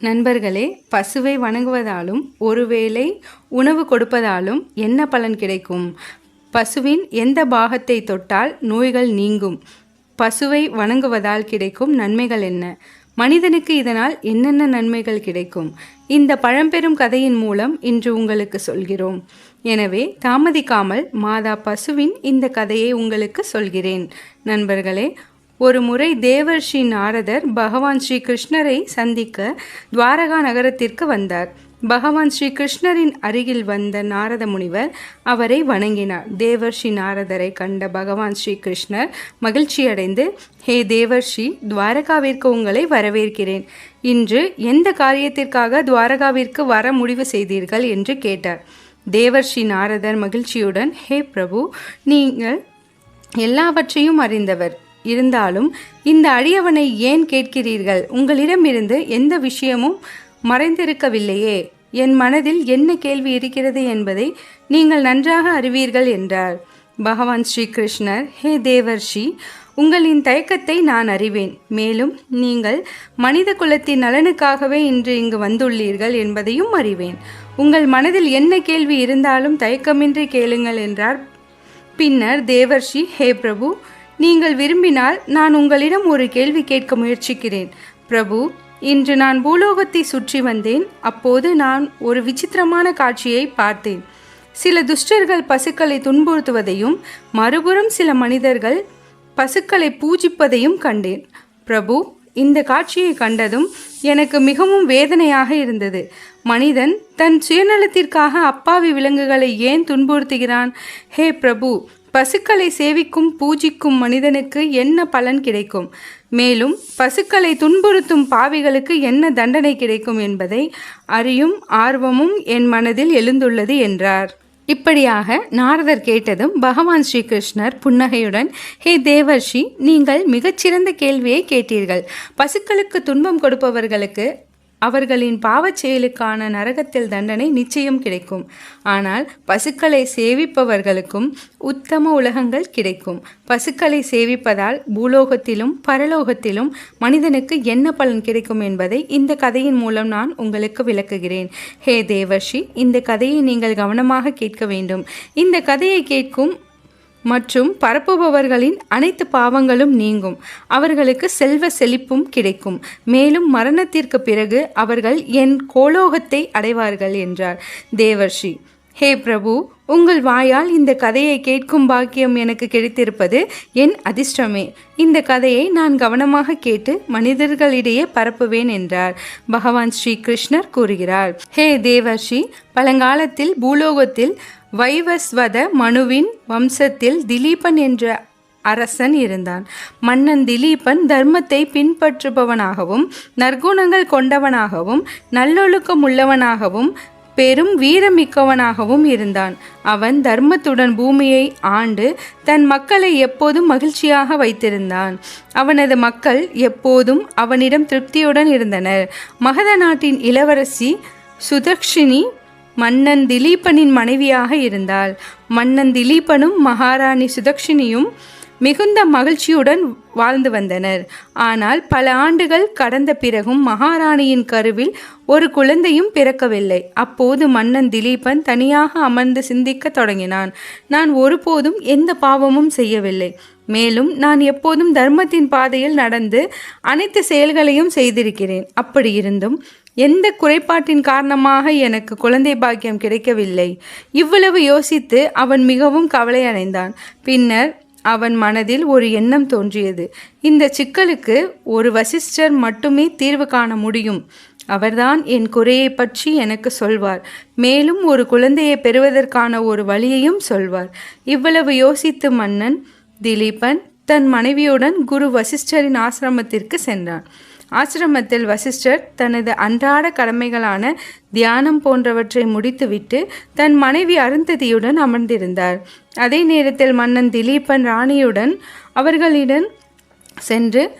நண்பர்களே பசுவை வணங்குவதாலும் ஒருவேளை உணவு கொடுப்பதாலும் என்ன பலன் கிடைக்கும்? பசுவின் எந்த பாகத்தை தொட்டால் நோய்கள் நீங்கும்? பசுவை வணங்குவதால் கிடைக்கும் நன்மைகள் என்ன? மனிதனுக்கு இதனால் என்னென்ன நன்மைகள் கிடைக்கும்? இந்த பழம்பெரும் கதையின் மூலம் இன்று உங்களுக்கு சொல்கிறோம். எனவே தாமதிக்காமல் மாதா பசுவின் இந்த கதையை உங்களுக்கு சொல்கிறேன். நண்பர்களே ஒரு முறை தேவர்ஷி நாரதர் பகவான் ஸ்ரீ கிருஷ்ணரை சந்திக்க துவாரகா நகரத்திற்கு வந்தார். பகவான் ஸ்ரீ கிருஷ்ணரின் அருகில் வந்த நாரத முனிவர் அவரை வணங்கினார். தேவர்ஷி நாரதரை கண்ட பகவான் ஸ்ரீ கிருஷ்ணர் மகிழ்ச்சியடைந்து ஹே தேவர்ஷி துவாரகாவிற்கு உங்களை வரவேற்கிறேன். இன்று எந்த காரியத்திற்காக துவாரகாவிற்கு வர முடிவு செய்தீர்கள்? என்று கேட்டார். தேவர்ஷி நாரதர் மகிழ்ச்சியுடன் ஹே பிரபு நீங்கள் எல்லாவற்றையும் அறிந்தவர். இருந்தாலும் இந்த அடியவனை ஏன் கேட்கிறீர்கள்? உங்களிடமிருந்து எந்த விஷயமும் மறைந்திருக்கவில்லையே. என் மனதில் என்ன கேள்வி இருக்கிறது என்பதை நீங்கள் நன்றாக அறிவீர்கள் என்றார். பகவான் ஸ்ரீ கிருஷ்ணர் ஹே தேவர்ஷி உங்களின் தயக்கத்தை நான் அறிவேன். மேலும் நீங்கள் மனித குலத்தின் நலனுக்காகவே இன்று இங்கு வந்துள்ளீர்கள் என்பதையும் அறிவேன். உங்கள் மனதில் என்ன கேள்வி இருந்தாலும் தயக்கமின்றி கேளுங்கள் என்றார். பின்னர் தேவர்ஷி ஹே பிரபு நீங்கள் விரும்பினால் நான் உங்களிடம் ஒரு கேள்வி கேட்க முயற்சிக்கிறேன். பிரபு இன்று நான் பூலோகத்தை சுற்றி வந்தேன். அப்போது நான் ஒரு விசித்திரமான காட்சியை பார்த்தேன். சில துஷ்டர்கள் பசுக்களை துன்புறுத்துவதையும் மறுபுறம் சில மனிதர்கள் பசுக்களை பூஜிப்பதையும் கண்டேன். பிரபு இந்த காட்சியை கண்டதும் எனக்கு மிகவும் வேதனையாக இருந்தது. மனிதன் தன் சுயநலத்திற்காக அப்பாவி விலங்குகளை ஏன் துன்புறுத்துகிறான்? ஹே பிரபு பசுக்களை சேவிக்கும் பூஜிக்கும் மனிதனுக்கு என்ன பலன் கிடைக்கும்? மேலும் பசுக்களை துன்புறுத்தும் பாவிகளுக்கு என்ன தண்டனை கிடைக்கும் என்பதை அறியும் ஆர்வமும் என் மனதில் எழுந்துள்ளது என்றார். இப்படியாக நாரதர் கேட்டதும் பகவான் ஸ்ரீகிருஷ்ணர் புன்னகையுடன் ஹே தேவர்ஷி நீங்கள் மிகச்சிறந்த கேள்வியை கேட்டீர்கள். பசுக்களுக்கு துன்பம் கொடுப்பவர்களுக்கு அவர்களின் பாவச் செயலுக்கான நரகத்தில் தண்டனை நிச்சயம் கிடைக்கும். ஆனால் பசுக்களை சேவிப்பவர்களுக்கும் உத்தம உலகங்கள் கிடைக்கும். பசுக்களை சேவிப்பதால் பூலோகத்திலும் பரலோகத்திலும் மனிதனுக்கு என்ன பலன் கிடைக்கும் என்பதை இந்த கதையின் மூலம் நான் உங்களுக்கு விளக்குகிறேன். ஹே தேவர்ஷி இந்த கதையை நீங்கள் கவனமாக கேட்க வேண்டும். இந்த கதையை கேட்கும் மற்றும் பரப்புபவர்களின் அனைத்து பாவங்களும் நீங்கும். அவர்களுக்கு செல்வ செழிப்பும் கிடைக்கும். மேலும் மரணத்திற்கு பிறகு அவர்கள் என் கோலோகத்தை அடைவார்கள் என்றார். தேவர்ஷி ஹே பிரபு உங்கள் வாயால் இந்த கதையை கேட்கும் பாக்கியம் எனக்கு கிடைத்திருப்பது என் அதிர்ஷ்டமே. இந்த கதையை நான் கவனமாக கேட்டு மனிதர்களிடையே பரப்புவேன் என்றார். பகவான் ஸ்ரீ கிருஷ்ணர் கூறுகிறார் ஹே தேவர்ஷி பழங்காலத்தில் பூலோகத்தில் வைவஸ்வத மனுவின் வம்சத்தில் திலீபன் என்ற அரசன் இருந்தான். மன்னன் திலீபன் தர்மத்தை பின்பற்றுபவனாகவும் நற்குணங்கள் கொண்டவனாகவும் நல்லொழுக்கம் உள்ளவனாகவும் பெரும் வீரமிக்கவனாகவும் இருந்தான். அவன் தர்மத்துடன் பூமியை ஆண்டு தன் மக்களை எப்போதும் மகிழ்ச்சியாக வைத்திருந்தான். அவனது மக்கள் எப்போதும் அவனிடம் திருப்தியுடன் இருந்தனர். மகத நாட்டின் இளவரசி சுதக்ஷினி மன்னன் திலீபனின் மனைவியாக இருந்தாள். மன்னன் திலீபனும் மகாராணி சுதக்ஷினியும் மிகுந்த மகிழ்ச்சியுடன் வாழ்ந்து வந்தனர். ஆனால் பல ஆண்டுகள் கடந்த பிறகும் மகாராணியின் கருவில் ஒரு குழந்தையும் பிறக்கவில்லை. அப்போது மன்னன் திலீபன் தனியாக அமர்ந்து சிந்திக்க தொடங்கினான். நான் ஒருபோதும் எந்த பாவமும் செய்யவில்லை. மேலும் நான் எப்போதும் தர்மத்தின் பாதையில் நடந்து அனைத்து செயல்களையும் செய்திருக்கிறேன். அப்படி இருந்தும் எந்த குறைபாட்டின் காரணமாக எனக்கு குழந்தை பாக்கியம் கிடைக்கவில்லை? இவ்வளவு யோசித்து அவன் மிகவும் கவலை அடைந்தான். பின்னர் அவன் மனதில் ஒரு எண்ணம் தோன்றியது. இந்த சிக்கலுக்கு ஒரு வசிஷ்டர் மட்டுமே தீர்வு காண முடியும். அவர்தான் என் குறையை பற்றி எனக்கு சொல்வார். மேலும் ஒரு குழந்தையை பெறுவதற்கான ஒரு வழியையும் சொல்வார். இவ்வளவு யோசித்து மன்னன் திலீபன் தன் மனைவியுடன் குரு வசிஷ்டரின் ஆசிரமத்திற்கு சென்றான். ஆசிரமத்தில் வசிஷ்டர் தனது அன்றாட கடமைகளான தியானம் போன்றவற்றை முடித்துவிட்டு தன் மனைவி அருந்ததியுடன் அமர்ந்திருந்தார். அதே நேரத்தில் மன்னன் திலீபன் ராணியுடன் அவர்களிடம் சென்று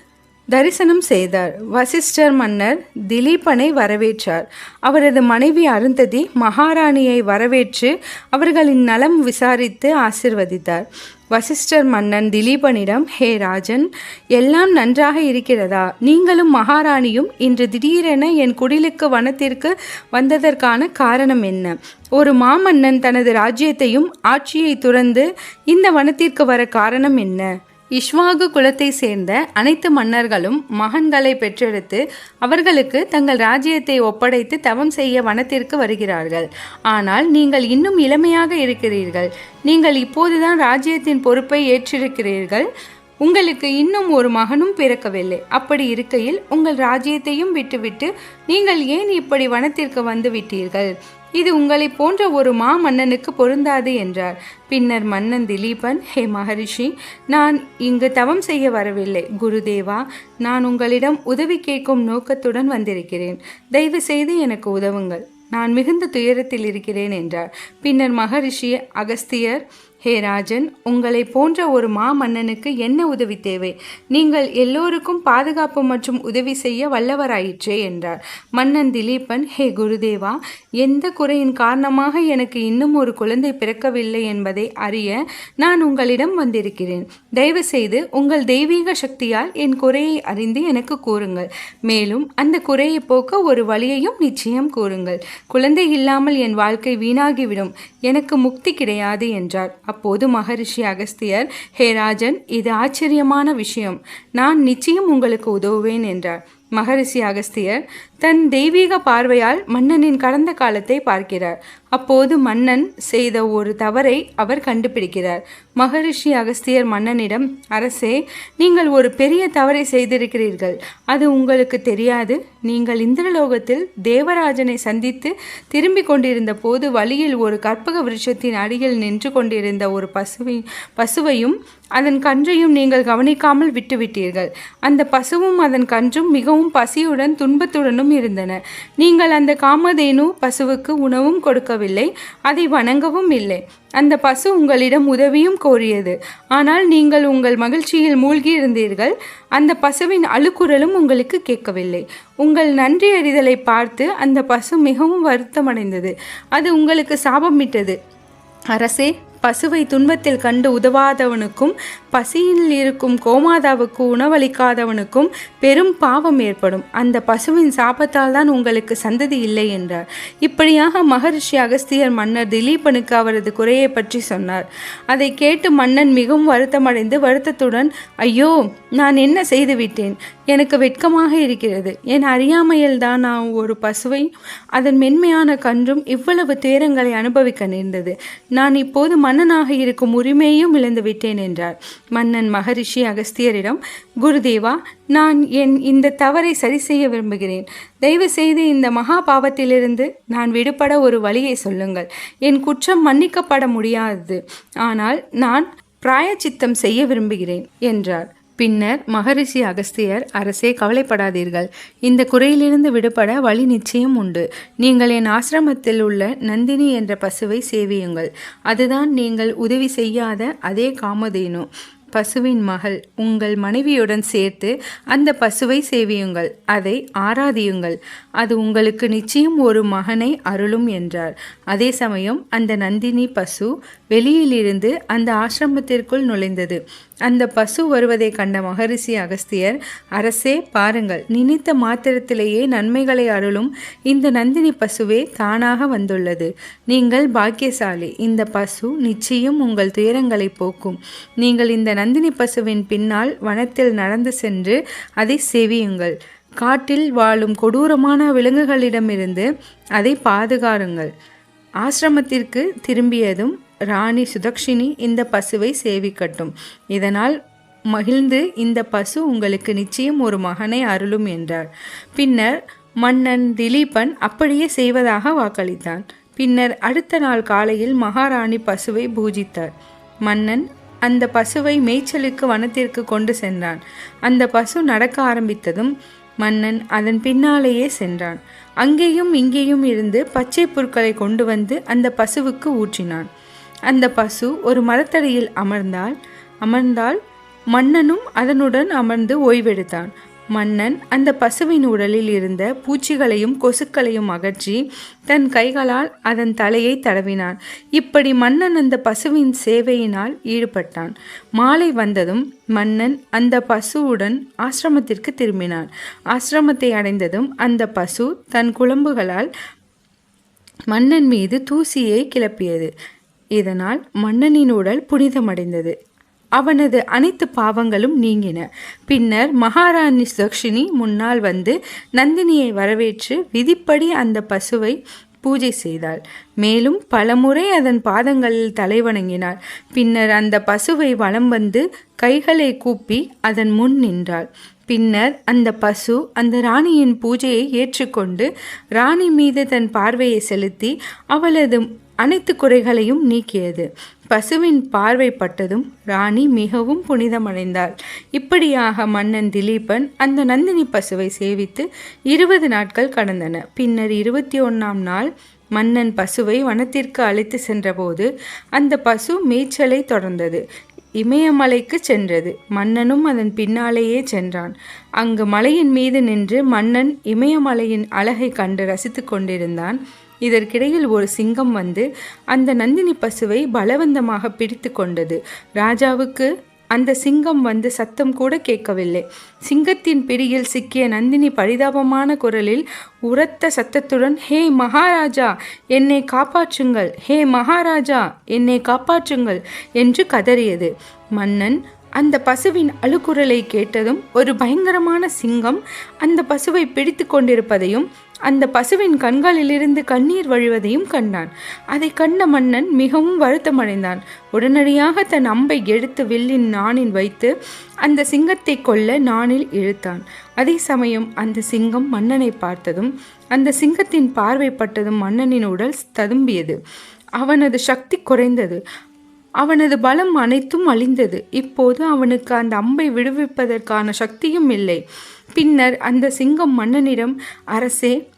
தரிசனம் செய்தார். வசிஷ்டர் மன்னர் திலீபனை வரவேற்றார். அவரது மனைவி அருந்ததி மகாராணியை வரவேற்று அவர்களின் நலம் விசாரித்து ஆசிர்வதித்தார். வசிஷ்டர் மன்னன் திலீபனிடம் ஹே ராஜன் எல்லாம் நன்றாக இருக்கிறதா? நீங்களும் மகாராணியும் இன்று திடீரென என் குடிலுக்கு வனத்திற்கு வந்ததற்கான காரணம் என்ன? ஒரு மாமன்னன் தனது ராஜ்யத்தையும் ஆட்சியை துறந்து இந்த வனத்திற்கு வர காரணம் என்ன? இஷ்வாகு குலத்தை சேர்ந்த அனைத்து மன்னர்களும் மகன்களை பெற்றெடுத்து அவர்களுக்கு தங்கள் ராஜ்யத்தை ஒப்படைத்து தவம் செய்ய வனத்திற்கு வருகிறார்கள். ஆனால் நீங்கள் இன்னும் இளமையாக இருக்கிறீர்கள். நீங்கள் இப்போதுதான் ராஜ்யத்தின் பொறுப்பை ஏற்றிருக்கிறீர்கள். உங்களுக்கு இன்னும் ஒரு மகனும் பிறக்கவில்லை. அப்படி இருக்கையில் உங்கள் ராஜ்யத்தையும் விட்டுவிட்டு நீங்கள் ஏன் இப்படி வனத்திற்கு வந்து விட்டீர்கள்? இது உங்களை போன்ற ஒரு மா மன்னனுக்கு பொருந்தாது என்றார். பின்னர் மன்னன் திலீபன் ஹே மகரிஷி நான் இங்கு தவம் செய்ய வரவில்லை. குருதேவா நான் உங்களிடம் உதவி கேட்கும் நோக்கத்துடன் வந்திருக்கிறேன். தயவு செய்து எனக்கு உதவுங்கள். நான் மிகுந்த துயரத்தில் இருக்கிறேன் என்றார். பின்னர் மகரிஷி அகஸ்தியர் ஹே ராஜன் உங்களை போன்ற ஒரு மா மன்னனுக்கு என்ன உதவி தேவை? நீங்கள் எல்லோருக்கும் பாதுகாப்பு மற்றும் உதவி செய்ய வல்லவராயிற்றே என்றார். மன்னன் திலீபன் ஹே குருதேவா எந்த குறையின் காரணமாக எனக்கு இன்னும் ஒரு குழந்தை பிறக்கவில்லை என்பதை அறிய நான் உங்களிடம் வந்திருக்கிறேன். தயவு செய்து உங்கள் தெய்வீக சக்தியால் என் குறையை அறிந்து எனக்கு கூறுங்கள். மேலும் அந்த குறையை போக்க ஒரு வழியையும் நிச்சயம் கூறுங்கள். குழந்தை இல்லாமல் என் வாழ்க்கை வீணாகிவிடும். எனக்கு முக்தி கிடையாது என்றார். அப்போது மகரிஷி அகஸ்தியர் ஹே ராஜன் இது ஆச்சரியமான விஷயம். நான் நிச்சயம் உங்களுக்கு உதவுவேன் என்றார். மகரிஷி அகஸ்தியர் தன் தெய்வீக பார்வையால் மன்னனின் கடந்த காலத்தை பார்க்கிறார். அப்போது மன்னன் செய்த ஒரு தவறை அவர் கண்டுபிடிக்கிறார். மகரிஷி அகஸ்தியர் மன்னனிடம் அரசே நீங்கள் ஒரு பெரிய தவறை செய்திருக்கிறீர்கள். அது உங்களுக்கு தெரியாது. நீங்கள் இந்திரலோகத்தில் தேவராஜனை சந்தித்து திரும்பிக் கொண்டிருந்த போது வழியில் ஒரு கற்பக விருட்சத்தின் அடியில் நின்று கொண்டிருந்த ஒரு பசுவை பசுவையும் அதன் கன்றையும் நீங்கள் கவனிக்காமல் விட்டுவிட்டீர்கள். அந்த பசுவும் அதன் கன்றும் மிகவும் பசியுடன் துன்பத்துடனும் இருந்தன. நீங்கள் அந்த காமதேனு பசுவுக்கு உணவும் கொடுக்கவில்லை அதை வணங்கவும் இல்லை. அந்த பசு உங்களிடம் உதவியும் கோரியது. ஆனால் நீங்கள் உங்கள் மகிழ்ச்சியில் மூழ்கி இருந்தீர்கள் அந்த பசுவின் அழுக்குரலும் உங்களுக்கு கேட்கவில்லை. உங்கள் நன்றி அறிதலை பார்த்து அந்த பசு மிகவும் வருத்தமடைந்தது. அது உங்களுக்கு சாபமிட்டது அரசே பசுவை துன்பத்தில் கண்டு உதவாதவனுக்கும் பசியில் இருக்கும் கோமாதாவுக்கு உணவளிக்காதவனுக்கும் பெரும் பாவம் ஏற்படும். அந்த பசுவின் சாபத்தால் தான் உங்களுக்கு சந்ததி இல்லை என்றார். இப்படியாக மகரிஷி அகஸ்தியர் மன்னர் திலீபனுக்கு அவரது குறையை பற்றி சொன்னார். அதை கேட்டு மன்னன் மிகவும் வருத்தமடைந்து வருத்தத்துடன் ஐயோ நான் என்ன செய்துவிட்டேன் எனக்கு வெட்கமாக இருக்கிறது. என் அறியாமையில் தான் நான் ஒரு பசுவை அதன் மென்மையான கன்றும் இவ்வளவு துயரங்களை அனுபவிக்க நேர்ந்தது. நான் இப்போது மன்னனாக இருக்கும் உரிமையும் இழந்து விட்டேன் என்றார். மன்னன் மகரிஷி அகஸ்தியரிடம் குருதேவா நான் என் இந்த தவறை சரி செய்ய விரும்புகிறேன். தயவு செய்து இந்த மகா பாவத்திலிருந்து நான் விடுபட ஒரு வழியை சொல்லுங்கள். என் குற்றம் மன்னிக்கப்பட முடியாது. ஆனால் நான் பிராயச்சித்தம் செய்ய விரும்புகிறேன் என்றார். பின்னர் மகரிஷி அகஸ்தியர் அரசே கவலைப்படாதீர்கள். இந்த குறையிலிருந்து விடுபட வழி நிச்சயம் உண்டு. நீங்கள் என் ஆசிரமத்தில் உள்ள நந்தினி என்ற பசுவை சேவியுங்கள். அதுதான் நீங்கள் உதவி செய்யாத அதே காமதேனு. பசுவின் மகள் உங்கள் மனைவியுடன் சேர்த்து அந்த பசுவை சேவியுங்கள். அதை ஆராதியுங்கள். அது உங்களுக்கு நிச்சயம் ஒரு மகனை அருளும் என்றார். அதே சமயம் அந்த நந்தினி பசு வெளியிலிருந்து அந்த ஆசிரமத்திற்குள் நுழைந்தது. அந்த பசு வருவதை கண்ட மகரிஷி அகஸ்தியர் அரசே பாருங்கள் நினைத்த மாத்திரத்திலேயே நன்மைகளை அருளும் இந்த நந்தினி பசுவே தானாக வந்துள்ளது. நீங்கள் பாக்கியசாலி. இந்த பசு நிச்சயம் உங்கள் துயரங்களை போக்கும். நீங்கள் இந்த நந்தினி பசுவின் பின்னால் வனத்தில் நடந்து சென்று அதை செவியுங்கள். காட்டில் வாழும் கொடூரமான விலங்குகளிடமிருந்து அதை பாதுகாருங்கள். ஆசிரமத்திற்கு திரும்பியதும் ராணி சுதக்ஷினி இந்த பசுவை சேவிக்கட்டும். இதனால் மகிழ்ந்து இந்த பசு உங்களுக்கு நிச்சயம் ஒரு மகனை அருளும் என்றார். பின்னர் மன்னன் திலீபன் அப்படியே செய்வதாக வாக்களித்தான். பின்னர் அடுத்த நாள் காலையில் மகாராணி பசுவை பூஜித்தார். மன்னன் அந்த பசுவை மேய்ச்சலுக்கு வனத்திற்கு கொண்டு சென்றான். அந்த பசு நடக்க ஆரம்பித்ததும் மன்னன் அதன் பின்னாலேயே சென்றான். அங்கேயும் இங்கேயும் இருந்து பச்சை புற்களை கொண்டு வந்து அந்த பசுவுக்கு ஊற்றினான். அந்த பசு ஒரு மரத்தடியில் அமர்ந்தால் அமர்ந்தால் மன்னனும் அதனுடன் அமர்ந்து ஓய்வெடுத்தான். மன்னன் அந்த பசுவின் உடலில் இருந்த பூச்சிகளையும் கொசுக்களையும் அகற்றி தன் கைகளால் அதன் தலையை தடவினான். இப்படி மன்னன் அந்த பசுவின் சேவையினால் ஈடுபட்டான். மாலை வந்ததும் மன்னன் அந்த பசுவுடன் ஆசிரமத்திற்கு திரும்பினான். ஆசிரமத்தை அடைந்ததும் அந்த பசு தன் குழம்புகளால் மன்னன் மீது தூசியை கிளப்பியது. இதனால் மன்னனின் உடல் புனிதமடைந்தது. அவனது அனைத்து பாவங்களும் நீங்கின. பின்னர் மகாராணி தக்ஷினி முன்னால் வந்து நந்தினியை வரவேற்று விதிப்படி அந்த பசுவை பூஜை செய்தாள். மேலும் பலமுறை அதன் பாதங்களில் தலைவணங்கினாள். பின்னர் அந்த பசுவை வலம் வந்து கைகளை கூப்பி அதன் முன் நின்றாள். பின்னர் அந்த பசு அந்த ராணியின் பூஜையை ஏற்றுக்கொண்டு ராணி மீது தன் பார்வையை செலுத்தி அவளது அனைத்து குறைகளையும் நீக்கியது. பசுவின் பார்வைப்பட்டதும் ராணி மிகவும் புனிதமடைந்தாள். இப்படியாக மன்னன் திலீபன் அந்த நந்தினி பசுவை சேவித்து இருபது நாட்கள் கடந்தன. பின்னர் இருபத்தி ஒன்றாம் நாள் மன்னன் பசுவை வனத்திற்கு அழைத்து சென்றபோது அந்த பசு மேய்ச்சலை தொடர்ந்தது. இமயமலைக்கு சென்றது. மன்னனும் அதன் பின்னாலேயே சென்றான். அங்கு மலையின் மீது நின்று மன்னன் இமயமலையின் அழகை கண்டு ரசித்து கொண்டிருந்தான். இதற்கிடையில் ஒரு சிங்கம் வந்து அந்த நந்தினி பசுவை பலவந்தமாக பிடித்து கொண்டது. ராஜாவுக்கு அந்த சிங்கம் வந்து சத்தம் கூட கேட்கவில்லை. சிங்கத்தின் பிடியில் சிக்கிய நந்தினி பரிதாபமான குரலில் உரத்த சத்தத்துடன் ஹே மகாராஜா என்னை காப்பாற்றுங்கள். ஹே மகாராஜா என்னை காப்பாற்றுங்கள் என்று கதறியது. மன்னன் அந்த பசுவின் அழுக்குரலை கேட்டதும் ஒரு பயங்கரமான சிங்கம் அந்த பசுவை பிடித்து கொண்டிருப்பதையும் அந்த பசுவின் கண்களிலிருந்து கண்ணீர் வழிவதையும் கண்டான். அதை கண்ட மன்னன் மிகவும் வருத்தமடைந்தான். உடனடியாக தன் அம்பை எடுத்து வில்லின் நாணில் வைத்து அந்த சிங்கத்தை கொல்ல நாணில் இழுத்தான். அதே சமயம் அந்த சிங்கம் மன்னனை பார்த்ததும் அந்த சிங்கத்தின் பார்வைப்பட்டதும் மன்னனின் உடல் ததும்பியது. அவனது சக்தி குறைந்தது. அவனது பலம் அனைத்தும் அழிந்தது. இப்போது அவனுக்கு அந்த அம்பை விடுவிப்பதற்கான சக்தியும் இல்லை. பின்னர் அந்த சிங்கம் மன்னனிடம் அரசே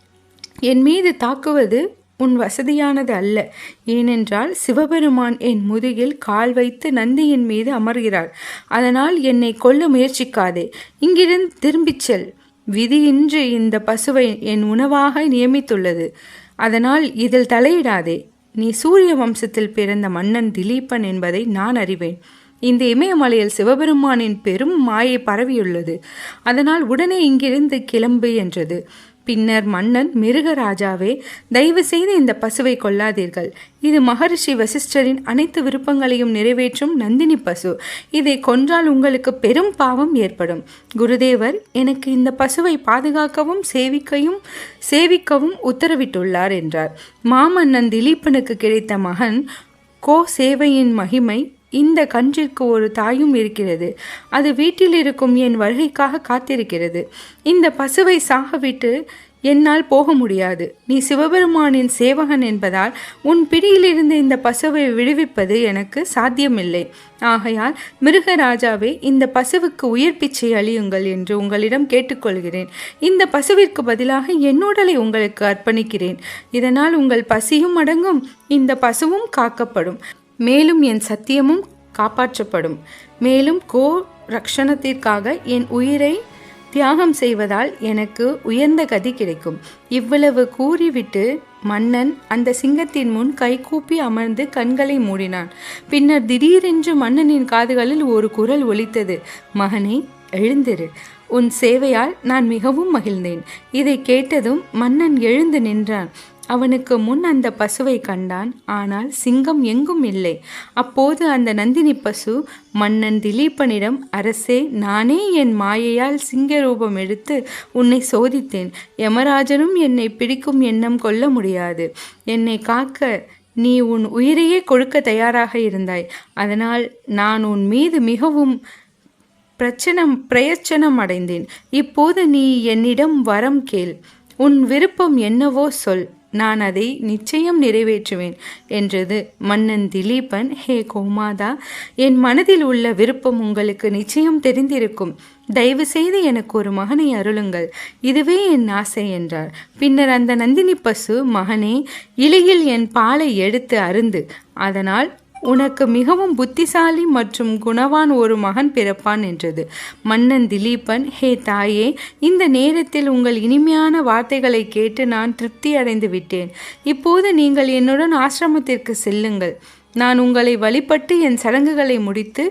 என் மீது தாக்குவது உன் வசதியானது அல்ல. ஏனென்றால் சிவபெருமான் என் முதுகில் கால் வைத்து நந்தியின் மீது அமர்கிறார். அதனால் என்னை கொல்ல முயற்சிக்காதே. இங்கிருந்து திரும்பிச் செல். விதியின்றி இந்த பசுவை என் உணவாக நியமித்துள்ளது. அதனால் இதில் தலையிடாதே. நீ சூரிய வம்சத்தில் பிறந்த மன்னன் திலீபன் என்பதை நான் அறிவேன். இந்த இமயமலையில் சிவபெருமானின் பெரும் மாயை பரவியுள்ளது. அதனால் உடனே இங்கிருந்து கிளம்பு என்றது. பின்னர் மன்னன் மிருகராஜாவே தயவு செய்து இந்த பசுவை கொல்லாதீர்கள். இது மகரிஷி வசிஷ்டரின் அனைத்து விருப்பங்களையும் நிறைவேற்றும் நந்தினி பசு. இதை கொன்றால் உங்களுக்கு பெரும் பாவம் ஏற்படும். குருதேவர் எனக்கு இந்த பசுவை பாதுகாக்கவும் சேவிக்கையும் சேவிக்கவும் உத்தரவிட்டுள்ளார் என்றார். மாமன்னன் திலீபனுக்கு கிடைத்த மகன் கோ சேவையின் மகிமை இந்த கன்றிற்கு ஒரு தாயும் இருக்கிறது. அது வீட்டில் இருக்கும் என் வருகைக்காக காத்திருக்கிறது. இந்த பசுவை சாகவிட்டு என்னால் போக முடியாது. நீ சிவபெருமானின் சேவகன் என்பதால் உன் பிடியிலிருந்து இந்த பசுவை விடுவிப்பது எனக்கு சாத்தியமில்லை. ஆகையால் மிருகராஜாவே இந்த பசுவுக்கு உயிர் பிச்சை அழியுங்கள் என்று உங்களிடம் கேட்டுக்கொள்கிறேன். இந்த பசுவிற்கு பதிலாக என்னுடலை உங்களுக்கு அர்ப்பணிக்கிறேன். இதனால் உங்கள் பசியும் அடங்கும். இந்த பசுவும் காக்கப்படும். மேலும் என் சத்தியமும் காப்பாற்றப்படும். மேலும் கோ ரக்ஷணத்திற்காக என் உயிரை தியாகம் செய்வதால் எனக்கு உயர்ந்த கதி கிடைக்கும். இவ்வளவு கூறிவிட்டு மன்னன் அந்த சிங்கத்தின் முன் கைகூப்பி அமர்ந்து கண்களை மூடினான். பின்னர் திடீரென்று மன்னனின் காதுகளில் ஒரு குரல் ஒலித்தது. மகனே எழுந்திரு. உன் சேவையால் நான் மிகவும் மகிழ்ந்தேன். இதை கேட்டதும் மன்னன் எழுந்து நின்றான். அவனுக்கு முன் அந்த பசுவை கண்டான். ஆனால் சிங்கம் எங்கும் இல்லை. அப்போது அந்த நந்தினி பசு மன்னன் திலீபனிடம் அரசே நானே என் மாயையால் சிங்க ரூபம் எடுத்து உன்னை சோதித்தேன். யமராஜனும் என்னை பிடிக்கும் எண்ணம் கொள்ள முடியாது. என்னை காக்க நீ உன் உயிரையே கொடுக்க தயாராக இருந்தாய். அதனால் நான் உன் மீது மிகவும் பிரச்சனம் பிரயச்சனம் அடைந்தேன். இப்போது நீ என்னிடம் வரம் கேள். உன் விருப்பம் என்னவோ சொல். நான் அதை நிச்சயம் நிறைவேற்றுவேன் என்றது மன்னன் திலீபன். ஹே கோமாதா என் மனதில் உள்ள விருப்பம் உங்களுக்கு நிச்சயம் தெரிந்திருக்கும். தயவு செய்து எனக்கு ஒரு மகனை அருளுங்கள். இதுவே என் ஆசை என்றார். பின்னர் அந்த நந்தினி பசு மகனே இலையில் என் பாலை எடுத்து அருந்து அதனால் உனக்கு மிகவும் புத்திசாலி மற்றும் குணவான் ஒரு மகன் பிறப்பான் என்றது. மன்னன் திலீபன் ஹே தாயே இந்த நேரத்தில் உங்கள் இனிமையான வார்த்தைகளை கேட்டு நான் திருப்தி அடைந்து விட்டேன். இப்போது நீங்கள் என்னுடன் ஆசிரமத்திற்கு செல்லுங்கள். நான் உங்களை வழிபட்டு என் சடங்குகளை முடித்து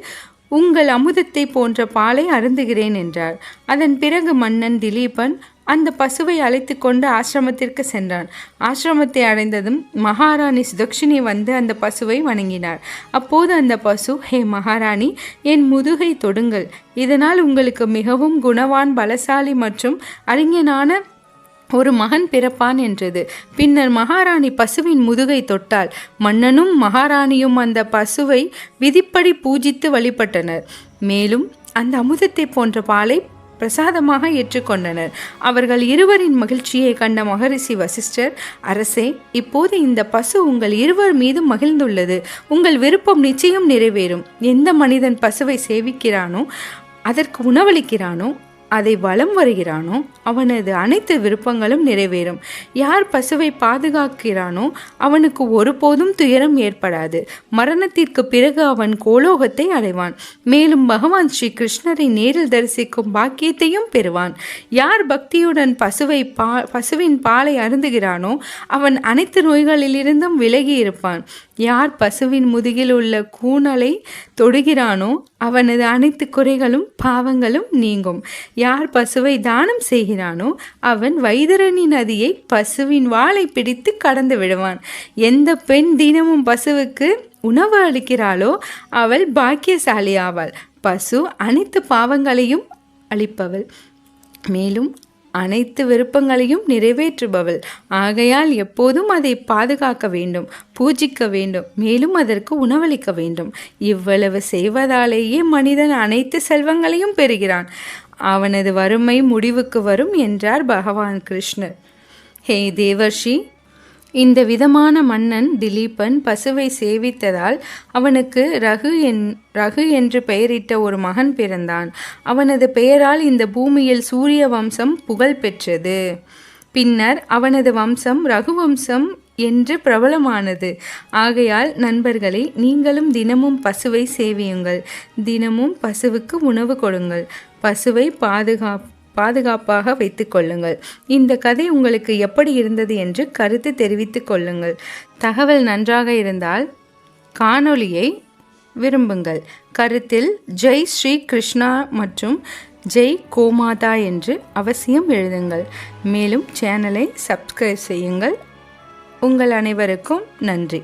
உங்கள் அமுதத்தை போன்ற பாலை அருந்துகிறேன் என்றார் அதன் பிறகு மன்னன் திலீபன் அந்த பசுவை அழைத்து கொண்டு ஆசிரமத்திற்கு சென்றான். ஆசிரமத்தை அடைந்ததும் மகாராணி சுதக்ஷினி வந்து அந்த பசுவை வணங்கினார். அப்போது அந்த பசு ஹே மகாராணி என் முதுகை தொடுங்கள். இதனால் உங்களுக்கு மிகவும் குணவான் பலசாலி மற்றும் அறிஞனான ஒரு மகன் பிறப்பான் என்றது. பின்னர் மகாராணி பசுவின் முதுகை தொட்டால் மன்னனும் மகாராணியும் அந்த பசுவை விதிப்படி பூஜித்து வழிபட்டனர். மேலும் அந்த அமுதத்தை போன்ற பாலை பிரசாதமாக ஏற்றுக்கொண்டனர். அவர்கள் இருவரின் மகிழ்ச்சியை கண்ட மகரிஷி வசிஷ்டர் அரசே இப்போது இந்த பசு உங்கள் இருவர் மீதும் மகிழ்ந்துள்ளது. உங்கள் விருப்பம் நிச்சயம் நிறைவேறும். எந்த மனிதன் பசுவை சேவிக்கிறானோ அதற்கு உணவளிக்கிறானோ அதை வலம் வருகிறானோ அவனது அனைத்து விருப்பங்களும் நிறைவேறும். யார் பசுவை பாதுகாக்கிறானோ அவனுக்கு ஒருபோதும் துயரம் ஏற்படாது. மரணத்திற்கு பிறகு அவன் கோலோகத்தை அடைவான். மேலும் பகவான் ஸ்ரீ கிருஷ்ணரை நேரில் தரிசிக்கும் பாக்கியத்தையும் பெறுவான். யார் பக்தியுடன் பசுவை பா பசுவின் பாலை அருந்துகிறானோ அவன் அனைத்து நோய்களிலிருந்தும் விலகி இருப்பான். யார் பசுவின் முதுகில் உள்ள கூணலை தொடுகிறானோ அவனது அனைத்து குறைகளும் பாவங்களும் நீங்கும். யார் பசுவை தானம் செய்கிறானோ அவன் வைதரணி நதியை பசுவின் வாளை பிடித்து கடந்து விடுவான். எந்த பெண் தினமும் பசுவுக்கு உணவு அளிக்கிறாளோ அவள் பாக்கியசாலி ஆவாள் பசு அனைத்து பாவங்களையும் அளிப்பவள். மேலும் அனைத்து விருப்பங்களையும் நிறைவேற்றுபவள். ஆகையால் எப்போதும் அதை பாதுகாக்க வேண்டும் பூஜிக்க வேண்டும் மேலும் அதற்கு உணவளிக்க வேண்டும். இவ்வளவு செய்வதாலேயே மனிதன் அனைத்து செல்வங்களையும் பெறுகிறான். அவனது வறுமை முடிவுக்கு வரும் என்றார் பகவான் கிருஷ்ணர். ஹே தேவர்ஷி இந்த விதமான மன்னன் திலீபன் பசுவை சேவித்ததால் அவனுக்கு ரகு என் ரகு என்று பெயரிட்ட ஒரு மகன் பிறந்தான். அவனது பெயரால் இந்த பூமியில் சூரிய வம்சம் புகழ் பெற்றது. பின்னர் அவனது வம்சம் ரகுவம்சம் என்று பிரபலமானது. ஆகையால் நண்பர்களே நீங்களும் தினமும் பசுவை சேவியுங்கள். தினமும் பசுவுக்கு உணவு கொடுங்கள். பசுவை பாதுகாப்பு பாதுகாப்பாக வைத்து கொள்ளுங்கள். இந்த கதை உங்களுக்கு எப்படி இருந்தது என்று கருத்து தெரிவித்துக் கொள்ளுங்கள். தகவல் நன்றாக இருந்தால் காணொளியை விரும்புங்கள். கருத்தில் ஜெய் ஸ்ரீ கிருஷ்ணா மற்றும் ஜெய் கோமாதா என்று அவசியம் எழுதுங்கள். மேலும் சேனலை சப்ஸ்கிரைப் செய்யுங்கள். உங்கள் அனைவருக்கும் நன்றி.